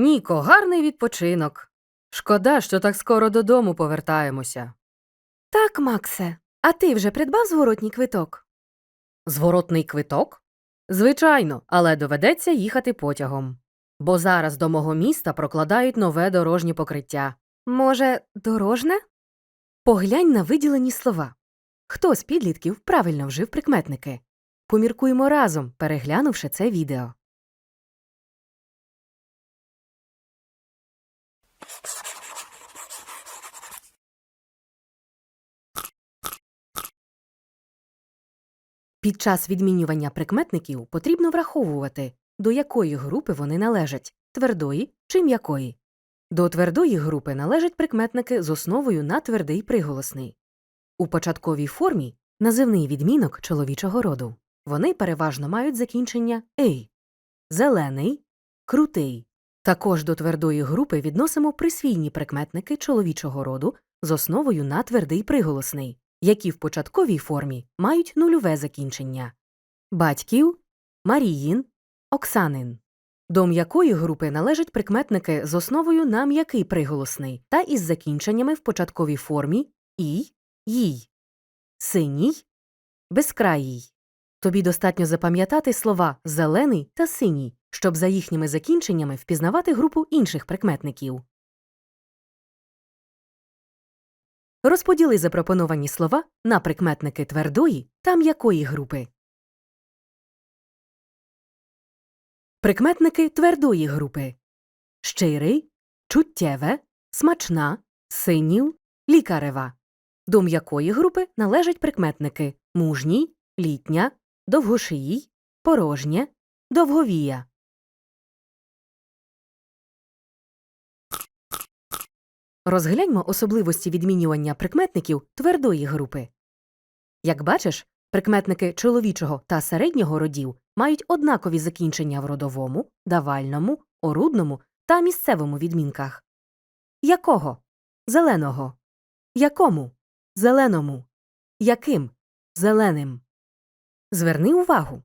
Ніко, гарний відпочинок. Шкода, що так скоро додому повертаємося. Так, Максе. А ти вже придбав зворотній квиток? Зворотний квиток? Звичайно, але доведеться їхати потягом. Бо зараз до мого міста прокладають нове дорожнє покриття. Може, дорожне? Поглянь на виділені слова. Хто з підлітків правильно вжив прикметники? Поміркуємо разом, переглянувши це відео. Під час відмінювання прикметників потрібно враховувати, до якої групи вони належать твердої чи м'якої. До твердої групи належать прикметники з основою на твердий приголосний. У початковій формі називний відмінок чоловічого роду. Вони переважно мають закінчення ей, зелений, крутий. Також до твердої групи відносимо присвійні прикметники чоловічого роду з основою на твердий приголосний, які в початковій формі мають нульове закінчення батьків, Маріїн, Оксанин. До м'якої групи належать прикметники з основою на м'який приголосний та із закінченнями в початковій формі ій, їй, синій, безкраїй. Тобі достатньо запам'ятати слова зелений та синій, щоб за їхніми закінченнями впізнавати групу інших прикметників. Розподіли запропоновані слова на прикметники твердої та м'якої групи. Прикметники твердої групи щирий, чуттєве, смачна, синів, лікарева. До м'якої групи належать прикметники мужній, літня, довгошиїй, порожнє, довговія. Розгляньмо особливості відмінювання прикметників твердої групи. Як бачиш, прикметники чоловічого та середнього родів мають однакові закінчення в родовому, давальному, орудному та місцевому відмінках. Якого? Зеленого. Якому? Зеленому. Яким? Зеленим. Зверни увагу.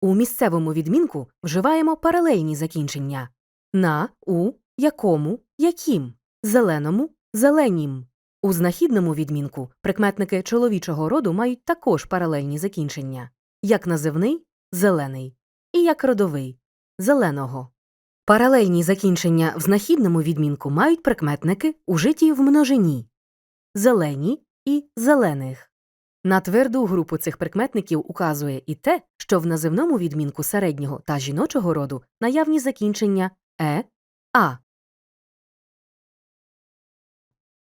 У місцевому відмінку вживаємо паралельні закінчення на, у, якому, яким, зеленому, зеленім. У знахідному відмінку прикметники чоловічого роду мають також паралельні закінчення як називний зелений і як родовий зеленого. Паралельні закінчення в знахідному відмінку мають прикметники, ужиті в множині зелені і зелених. На тверду групу цих прикметників указує і те, що в називному відмінку середнього та жіночого роду наявні закінчення е, а.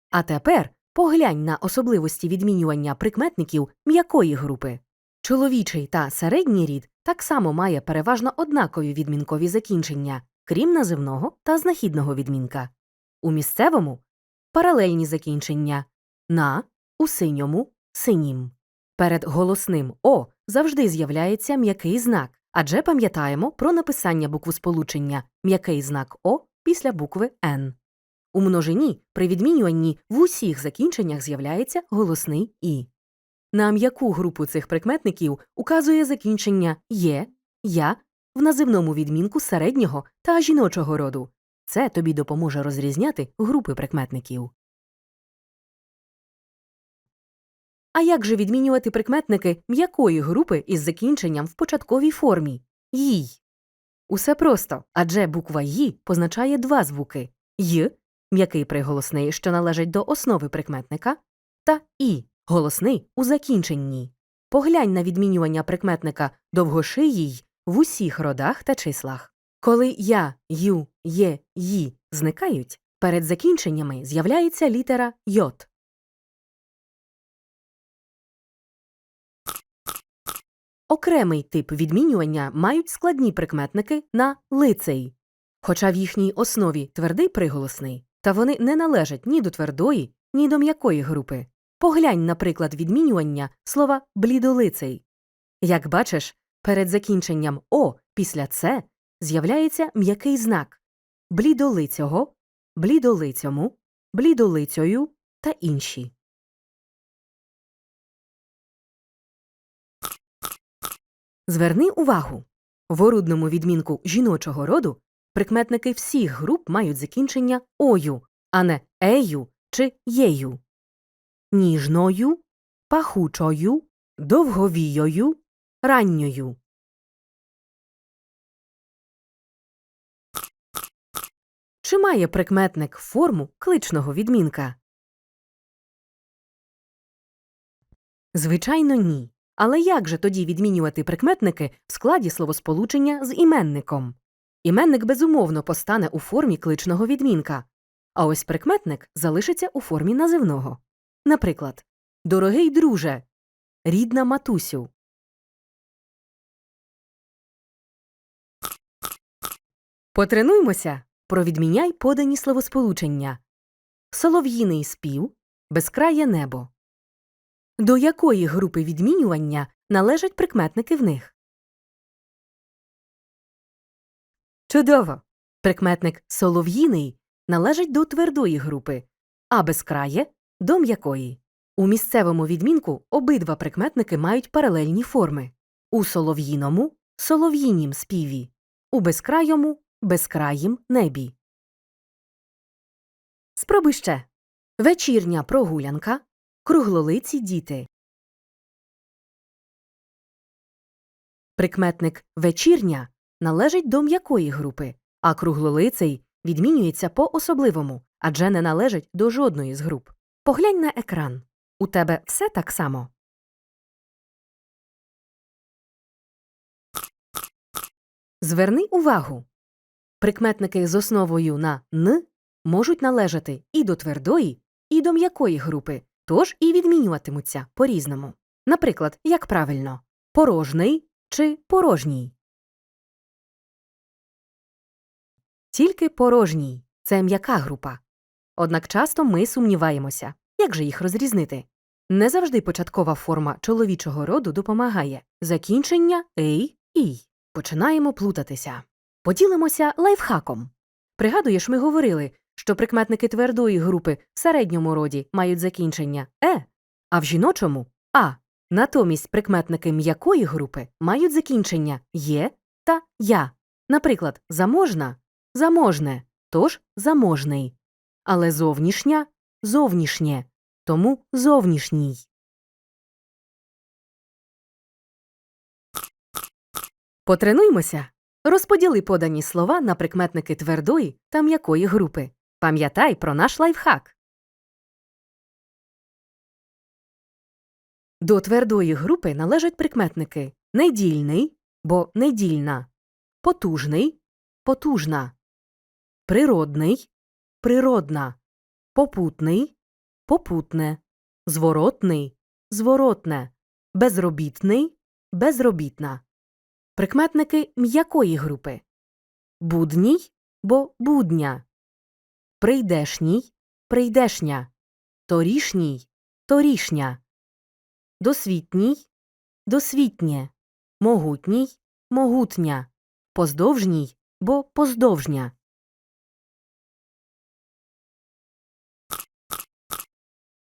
А тепер поглянь на особливості відмінювання прикметників м'якої групи. Чоловічий та середній рід так само має переважно однакові відмінкові закінчення, крім називного та знахідного відмінка. У місцевому паралельні закінчення на, у синьому, синім. Перед голосним О завжди з'являється м'який знак, адже пам'ятаємо про написання буквосполучення м'який знак О після букви Н. У множині при відмінюванні в усіх закінченнях з'являється голосний І. На м'яку групу цих прикметників указує закінчення є, я в називному відмінку середнього та жіночого роду. Це тобі допоможе розрізняти групи прикметників. А як же відмінювати прикметники м'якої групи із закінченням в початковій формі їй? Усе просто, адже буква «ї» позначає два звуки й м'який приголосний, що належить до основи прикметника, та і голосний у закінченні. Поглянь на відмінювання прикметника довгошиїй в усіх родах та числах. Коли я, ю, є, ї зникають, перед закінченнями з'являється літера йот. Окремий тип відмінювання мають складні прикметники на лицей. Хоча в їхній основі твердий приголосний, та вони не належать ні до твердої, ні до м'якої групи. Поглянь, наприклад, відмінювання слова блідолицей. Як бачиш, перед закінченням О після Це з'являється м'який знак блідолицього, блідолицьому, блідолицьою та інші. Зверни увагу в орудному відмінку жіночого роду Прикметники всіх груп мають закінчення ою, а не ею чи єю. Ніжною, пахучою, довговійою, ранньою. Чи має прикметник форму кличного відмінка? Звичайно, ні. Але як же тоді відмінювати прикметники в складі словосполучення з іменником? Іменник безумовно постане у формі кличного відмінка, а ось прикметник залишиться у формі називного. Наприклад, Дорогий друже, рідна матусю. Потренуймося. Провідміняй подані словосполучення. Солов'їний спів, безкрає небо. До якої групи відмінювання належать прикметники в них? Чудово! Прикметник солов'їний належить до твердої групи, а безкрає – до м'якої. У місцевому відмінку обидва прикметники мають паралельні форми. У солов'їному – солов'їнім співі, у безкрайому – безкраїм небі. Спробуй ще. Вечірня прогулянка, круглолиці діти. Прикметник вечірня належить до м'якої групи, а круглолиций відмінюється по особливому, адже не належить до жодної з груп. Поглянь на екран. У тебе все так само. Зверни увагу. Прикметники з основою на н можуть належати і до твердої, і до м'якої групи, тож і відмінюватимуться по-різному. Наприклад, як правильно порожний чи порожній. Тільки порожній це м'яка група. Однак часто ми сумніваємося, як же їх розрізнити. Не завжди початкова форма чоловічого роду допомагає. Закінчення ей ій. Починаємо плутатися. Поділимося лайфхаком. Пригадуєш, ми говорили, що прикметники твердої групи в середньому роді мають закінчення е, а в жіночому а. Натомість прикметники м'якої групи мають закінчення є та я. Наприклад, заможна заможне, тож заможний. Але зовнішня зовнішнє, тому зовнішній. Потренуймося. Розподіли подані слова на прикметники твердої та м'якої групи. Пам'ятай про наш лайфхак. До твердої групи належать прикметники недільний, бо недільна, потужний, потужна, природний, природна, попутний, попутне, зворотний, зворотне, безробітний, безробітна. Прикметники м'якої групи. Будній, бо будня, прийдешній, прийдешня, торішній, торішня, досвітній, досвітнє, могутній, могутня, поздовжній, бо поздовжня.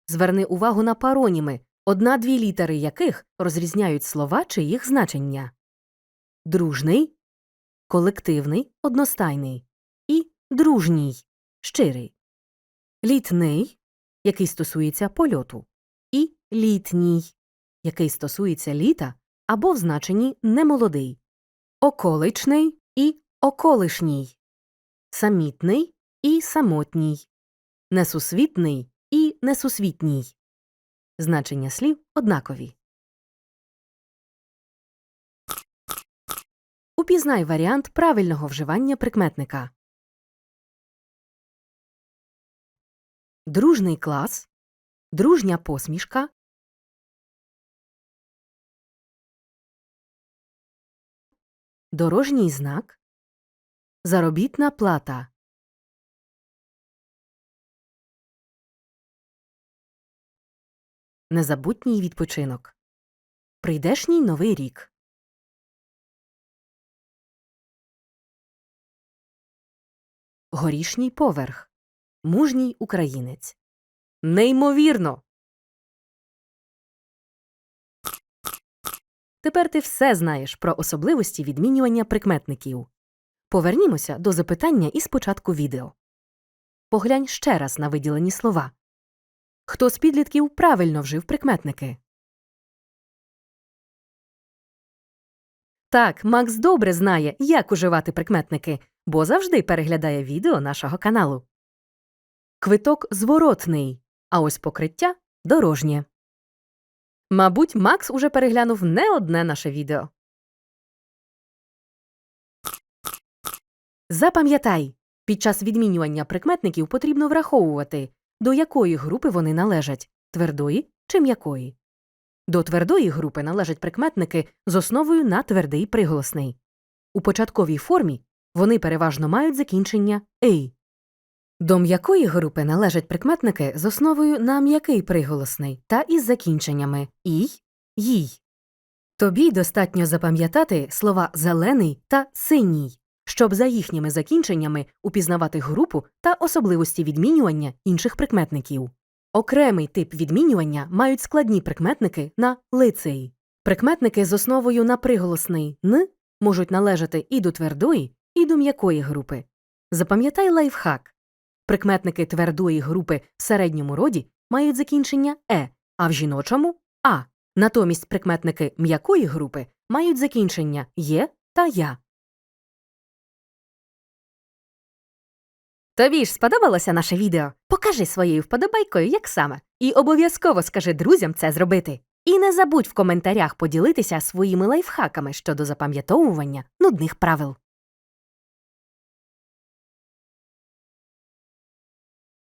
Зверни увагу на пароніми, одна-дві літери яких розрізняють слова чи їх значення. Дружний, колективний, одностайний. І дружній, щирий. Літний, який стосується польоту, і літній, який стосується літа або в значенні немолодий, околичний і околишній, самітний і самотній, несусвітний несусвітній. Значення слів однакові. Упізнай варіант правильного вживання прикметника. Дружний клас, дружня посмішка, дорожній знак, заробітна плата. Незабутній відпочинок. Прийдешній новий рік. Горішній поверх. Мужній українець. Неймовірно. Тепер ти все знаєш про особливості відмінювання прикметників. Повернімося до запитання із початку відео. Поглянь ще раз на виділені слова. Хто з підлітків правильно вжив прикметники? Так, Макс добре знає, як уживати прикметники, бо завжди переглядає відео нашого каналу. Квиток зворотний, а ось покриття дорожнє. Мабуть, Макс уже переглянув не одне наше відео. Запам'ятай, під час відмінювання прикметників потрібно враховувати, до якої групи вони належать твердої чи м'якої. До твердої групи належать прикметники з основою на твердий приголосний. У початковій формі вони переважно мають закінчення «ей». До м'якої групи належать прикметники з основою на м'який приголосний та із закінченнями «ій», «їй». Тобі достатньо запам'ятати слова зелений та синій, щоб за їхніми закінченнями упізнавати групу та особливості відмінювання інших прикметників. Окремий тип відмінювання мають складні прикметники на лицей. Прикметники з основою на приголосний н можуть належати і до твердої, і до м'якої групи. Запам'ятай лайфхак. Прикметники твердої групи в середньому роді мають закінчення е, а в жіночому а. Натомість прикметники м'якої групи мають закінчення є та я. Тобі ж сподобалося наше відео? Покажи своєю вподобайкою, як саме, і обов'язково скажи друзям це зробити. І не забудь в коментарях поділитися своїми лайфхаками щодо запам'ятовування нудних правил.